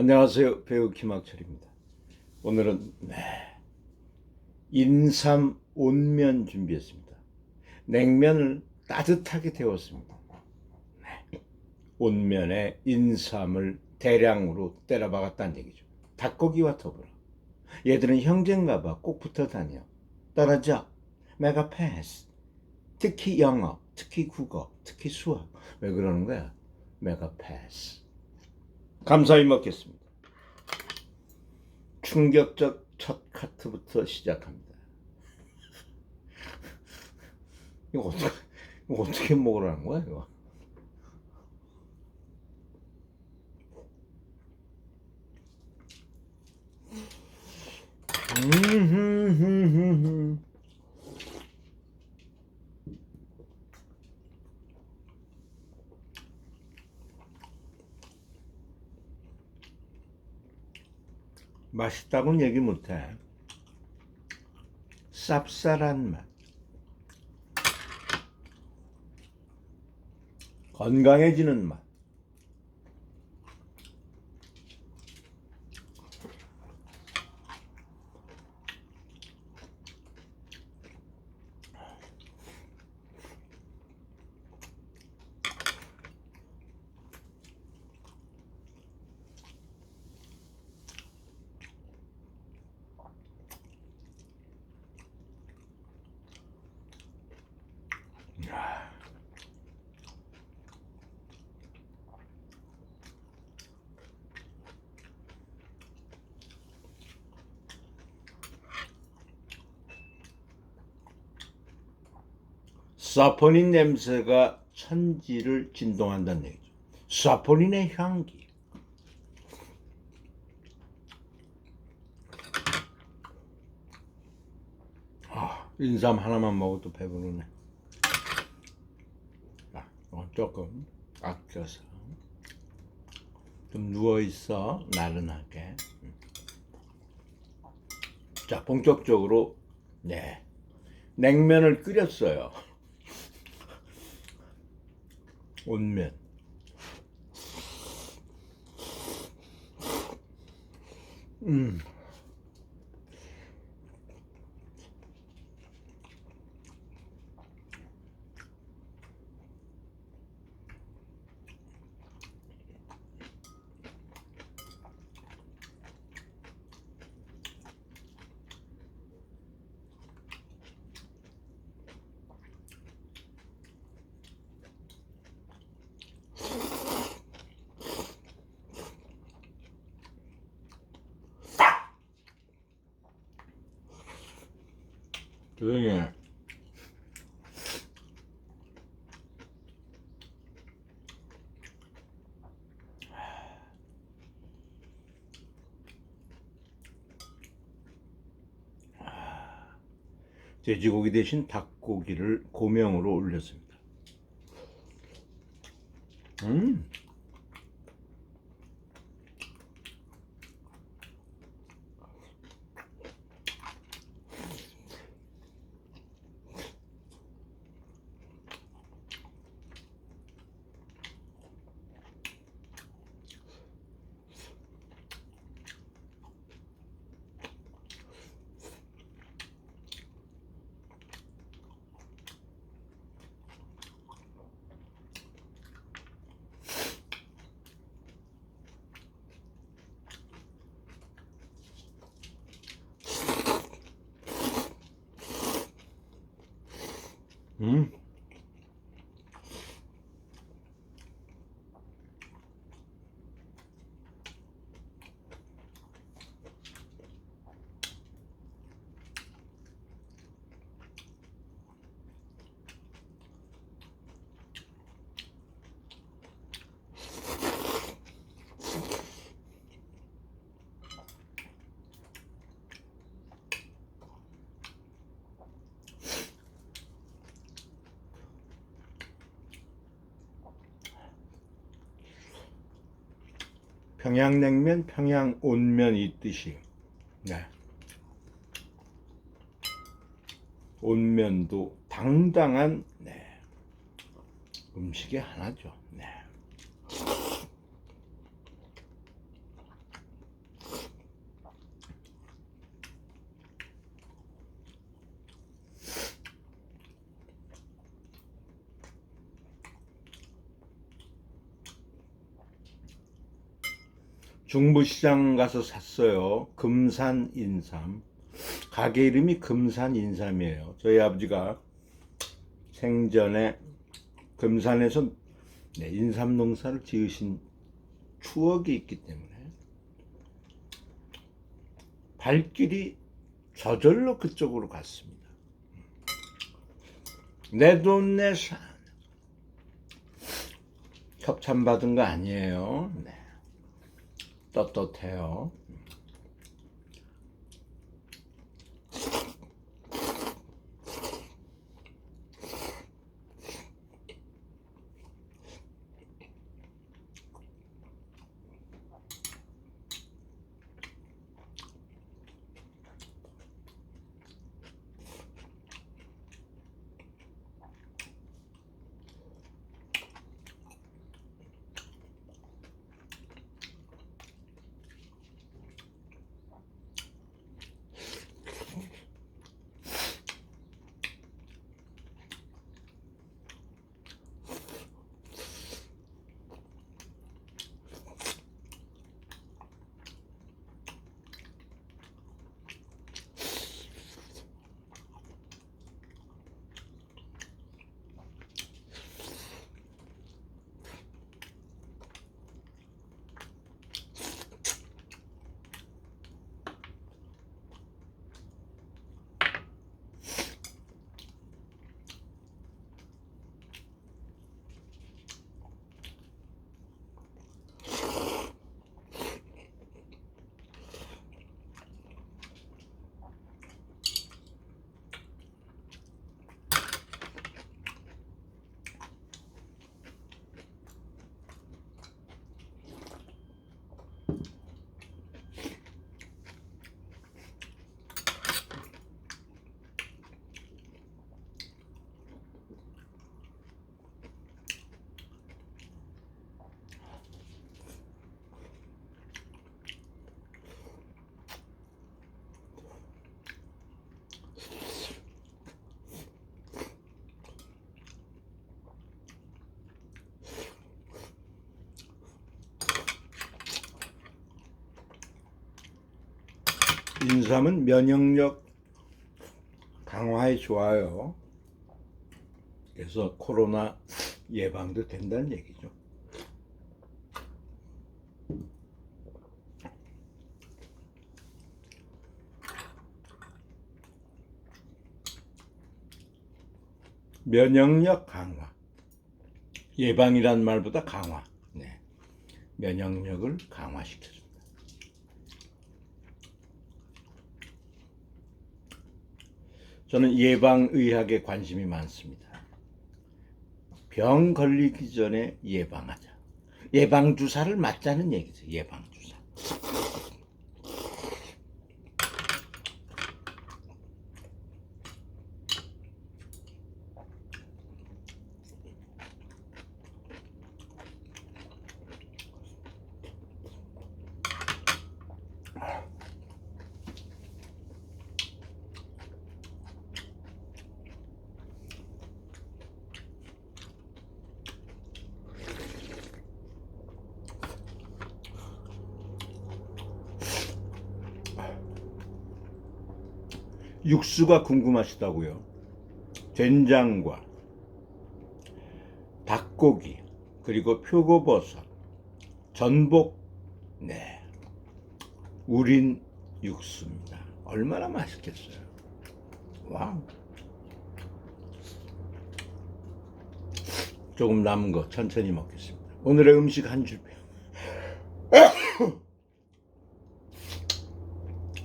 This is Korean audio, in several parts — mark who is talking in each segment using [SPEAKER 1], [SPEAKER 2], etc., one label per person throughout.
[SPEAKER 1] 안녕하세요. 배우 김학철입니다. 오늘은 네, 인삼 온면 준비했습니다. 냉면을 따뜻하게 데웠습니다. 네, 온면에 인삼을 대량으로 때려 박았다는 얘기죠. 닭고기와 더불어. 얘들은 형제인가 봐. 꼭 붙어 다녀. 떨어져. 메가 패스. 특히 영어, 특히 국어, 특히 수학. 왜 그러는 거야? 메가 패스. 감사히 먹겠습니다. 충격적 첫 카트부터 시작합니다. 이거 어떻게, 이거 어떻게 먹으라는 거야, 이거? 음, 맛있다고는 얘기 못해. 쌉쌀한 맛. 건강해지는 맛. 사포닌 냄새가 천지를 진동한다는 얘기죠. 사포닌의 향기. 아, 인삼 하나만 먹어도 배부르네. 자, 이건 조금 아껴서 좀 누워 있어 나른하게. 자, 본격적으로 네 냉면을 끓였어요. 온면. 음. 조용히 해. 돼지고기 대신 닭고기를 고명으로 올렸습니다. 음. 음. 평양냉면, 평양온면 있듯이 네. 온면도 당당한 네. 음식의 하나죠. 네. 중부시장 가서 샀어요. 금산 인삼. 가게 이름이 금산 인삼이에요. 저희 아버지가 생전에 금산에서 네, 인삼 농사를 지으신 추억이 있기 때문에 발길이 저절로 그쪽으로 갔습니다. 내 돈 내산 협찬 받은 거 아니에요. 네. 떳떳해요. 인삼은 면역력 강화에 좋아요. 그래서 코로나 예방도 된다는 얘기죠. 면역력 강화. 예방이란 말보다 강화. 네. 면역력을 강화시켜줍니다. 저는 예방의학에 관심이 많습니다. 병 걸리기 전에 예방하자. 예방주사를 맞자는 얘기죠. 예방주사. 육수가 궁금하시다고요. 된장과 닭고기 그리고 표고버섯, 전복, 네, 우린 육수입니다. 얼마나 맛있겠어요. 와우. 조금 남은 거 천천히 먹겠습니다. 오늘의 음식 한 줄평.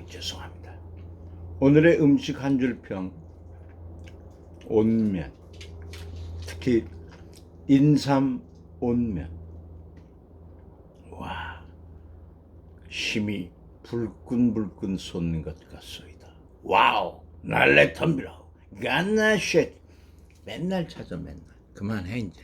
[SPEAKER 1] 죄송합니다. 오늘의 음식 한 줄평. 온면. 특히 인삼 온면. 와. 힘이 불끈불끈 솟는 것 같소이다. 와우. 날래 텀비라우. 간나 쉣. 맨날 찾아 맨날. 그만해 이제.